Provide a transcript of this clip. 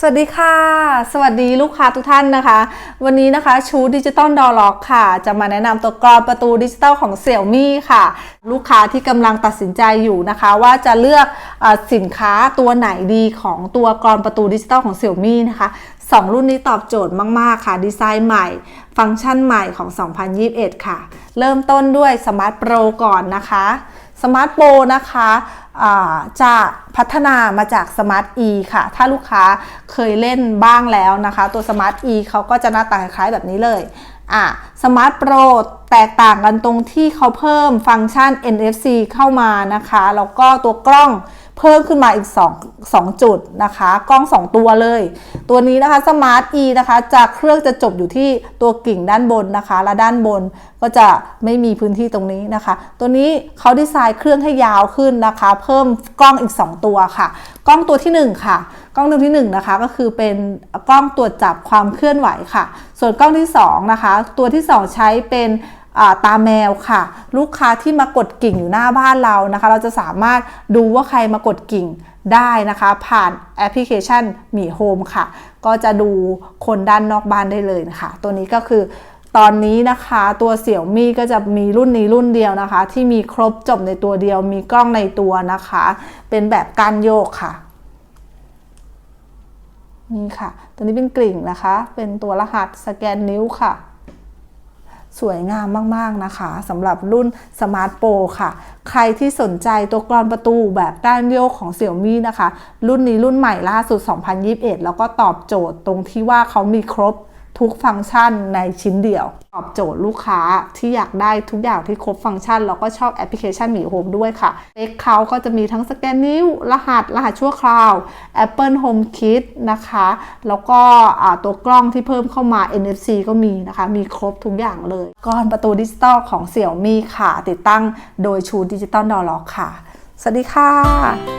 สวัสดีค่ะ สวัสดีลูกค้าทุกท่านนะคะ วันนี้นะคะชูดิจิตอลดอล็อกค่ะ จะมาแนะนำตัวกรอนประตูดิจิตอลของเสี่ยมี่ค่ะ ลูกค้าที่กำลังตัดสินใจอยู่นะคะ ว่าจะเลือกอสินค้าตัวไหนดีของตัวกรอนประตูดิจิตอลของเสี่ยมี่นะคะสองรุ่นนี้ตอบโจทย์มาก ๆ ค่ะ ดีไซน์ใหม่ ฟังก์ชันใหม่ของ 2021 ค่ะ เริ่มต้นด้วยสมาร์ทโปรก่อนนะคะ สมาร์ทโปรนะคะจะพัฒนามาจากสมาร์ท e ค่ะ ถ้าลูกค้าเคยเล่นบ้างแล้วนะคะ ตัวสมาร์ท e เขาก็จะหน้าตาคล้ายๆแบบนี้เลยอะสมาร์ทโปรแตกต่างกันตรงที่เขาเพิ่มฟังก์ชัน NFC เข้ามานะคะ แล้วก็ตัวกล้อง เพิ่มขึ้นมาอีก 2 2 จุดนะคะ กล้อง 2 ตัวเลย ตัวนี้นะคะ Smart E นะคะจะเครื่องจะจบอยู่ที่ตัวกิ่งด้านบนนะคะ และด้านบนก็จะไม่มีพื้นที่ตรงนี้นะคะ ตัวนี้เขาดีไซน์เครื่องให้ยาวขึ้นนะคะ เพิ่มกล้องอีก 2 ตัวค่ะ กล้องตัวที่ 1 ค่ะ กล้องตัวที่ 1 นะคะ ก็คือเป็นกล้องตรวจจับความเคลื่อนไหวค่ะ ส่วนกล้องที่ 2 นะคะ ตัวที่ 2 ใช้เป็น ตาแมวค่ะ ลูกค้าที่มากดกิ่งอยู่หน้าบ้านเรานะคะ เราจะสามารถดูว่าใครมากดกิ่งได้นะคะ ผ่านแอปพลิเคชันหมีโฮมค่ะ ก็จะดูคนด้านนอกบ้านได้เลยนะคะ ตัวนี้ก็คือตอนนี้นะคะตัวเสี่ยวมี่ก็จะมีรุ่นนี้รุ่นเดียวนะคะ ที่มีครบจบในตัวเดียวมีกล้องในตัวนะคะ เป็นแบบการโยกค่ะนี่ค่ะ ตัวนี้เป็นกลิ่งนะคะ เป็นตัวรหัสสแกนนิ้วค่ะ สวยงามมากๆนะคะสำหรับรุ่นสมาร์ทโปรค่ะ ใครที่สนใจตัวกรอนประตูแบบด้านโยกของ Xiaomi นะคะ รุ่นนี้รุ่นใหม่ล่าสุด 2021 แล้วก็ตอบโจทย์ตรงที่ว่าเขามีครบ ทุกฟังก์ชันในชิ้นเดียว ตอบโจทย์ลูกค้าที่อยากได้ทุกอย่างที่ครบฟังก์ชัน แล้วก็ชอบแอปพลิเคชันหมีโฮมด้วยค่ะเอ็กเขาก็จะมีทั้งสแกนนิ้ว รหัส รหัสชั่วคราว Apple Home Kit นะคะ แล้วก็ตัวกล้องที่เพิ่มเข้ามา NFC ก็มีนะคะ มีครบทุกอย่างเลย ก้อนประตูดิจิตอลของเสี่ยวมี่ค่ะ ติดตั้งโดยชูดิจิตอลดอลล็อกค่ะ สวัสดีค่ะ